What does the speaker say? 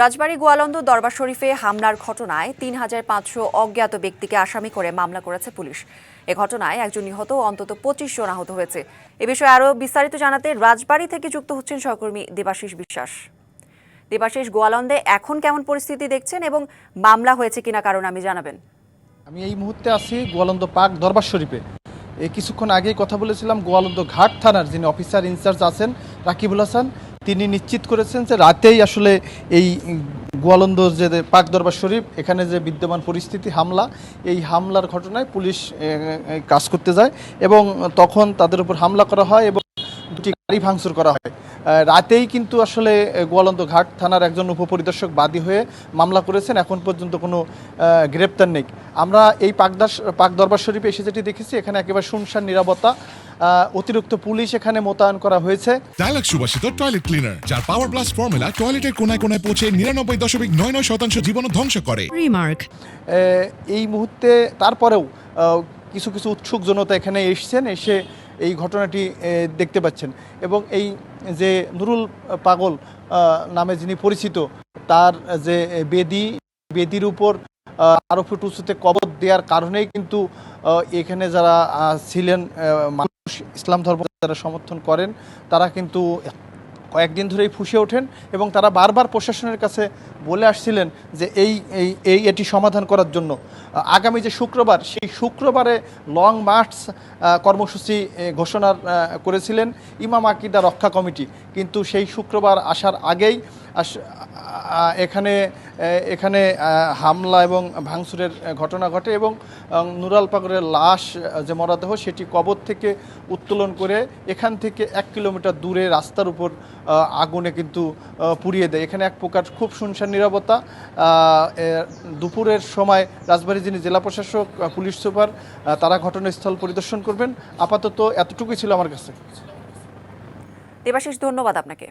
রাজবাড়ী গোয়ালন্দ দরবার শরীফে হামলার ঘটনায় তিন হাজার পাঁচশো অজ্ঞাত ব্যক্তিকে আসামি করে মামলা করেছে পুলিশ। এ ঘটনায় একজন নিহত অন্তত পঁচিশ জন আহত হয়েছে। এ বিষয়ে আরও বিস্তারিত জানাতে রাজবাড়ী থেকে যুক্ত হচ্ছেন সহকর্মী দেবাশিস বিশ্বাস। দেবাশিস, গোয়ালন্দে এখন কেমন পরিস্থিতি দেখছেন এবং মামলা হয়েছে কিনা কারণ আমি জানাবেন। আমি এই মুহূর্তে আছি গোয়ালন্দ পার্ক দরবার শরীফে। এই কিছুক্ষণ আগেই কথা বলেছিলাম গোয়ালন্দ ঘাট থানার যিনি অফিসার ইনচার্জ আছেন রাকিবুল হাসান তিনি নিশ্চিত করেছেন যে রাতেই আসলে এই গোয়ালন্দ যে পাক দরবার শরীফ, এখানে যে বিদ্যমান পরিস্থিতি, হামলা, এই হামলার ঘটনায় পুলিশ কাজ করতে যায় এবং তখন তাদের উপর হামলা করা হয় এবং দুটি গাড়ি ভাঙচুর করা হয়। রাতেই কিন্তু আসলে গোয়ালন্দ ঘাট থানার একজন উপপরিদর্শক বাদী হয়ে মামলা করেছেন। এখন পর্যন্ত কোনো গ্রেপ্তার নেই। আমরা এই পাকদাস, পাক দরবার শরীফে এসে যেটি দেখেছি, এখানে একেবারে শুনশান, নিরাপত্তা অতিরিক্ত পুলিশ এখানে মোতায়েন করা হয়েছে। ডায়ালগ সুবাসিত টয়লেট ক্লিনার যার পাওয়ার প্লাস ফর্মুলা টয়লেটের কোনায় কোনায় পৌঁছে নিরানব্বই দশমিক নয় নয় শতাংশ জীবন ধ্বংস করে. আহ, এই মুহূর্তে তারপরেও কিছু কিছু উৎসুক জনতা এখানে এসছেন এসে এই ঘটনাটি দেখতে পাচ্ছেন। এবং এই যে নুরুল পাগল নামে যিনি পরিচিত তার যে বেদি বেদির উপর আরও ফুট উঁচুতে কবর দেওয়ার কারণেই কিন্তু এখানে যারা ছিলেন মানুষ ইসলাম ধর্ম যারা সমর্থন করেন, তারা কিন্তু কয়েকদিন ধরেই ফুসে ওঠেন এবং তারা বারবার প্রশাসনের কাছে বলে আসছিলেন যে এই এই এটি সমাধান করার জন্য। আগামী যে শুক্রবার, সেই শুক্রবারে লং মার্চ কর্মসূচি ঘোষণার করেছিলেন ইমাম আকিদা রক্ষা কমিটি। কিন্তু সেই শুক্রবার আসার আগেই এখানে এখানে হামলা এবং ভাঙচুরের ঘটনা ঘটে এবং নুরাল পাগরের লাশ যে মরাদেহ সেটি কবর থেকে উত্তোলন করে এখান থেকে এক কিলোমিটার দূরে রাস্তার উপর আগুনে কিন্তু পুড়িয়ে দেয়। এখানে এক প্রকার খুব শুনশান নিরাপত্তা দুপুরের সময় রাজবাড়ী যিনি জেলা প্রশাসক পুলিশ সুপার তারা ঘটনাস্থল পরিদর্শন করবেন। আপাতত এতটুকুই ছিল আমার কাছে। দেবাশিস, ধন্যবাদ আপনাকে।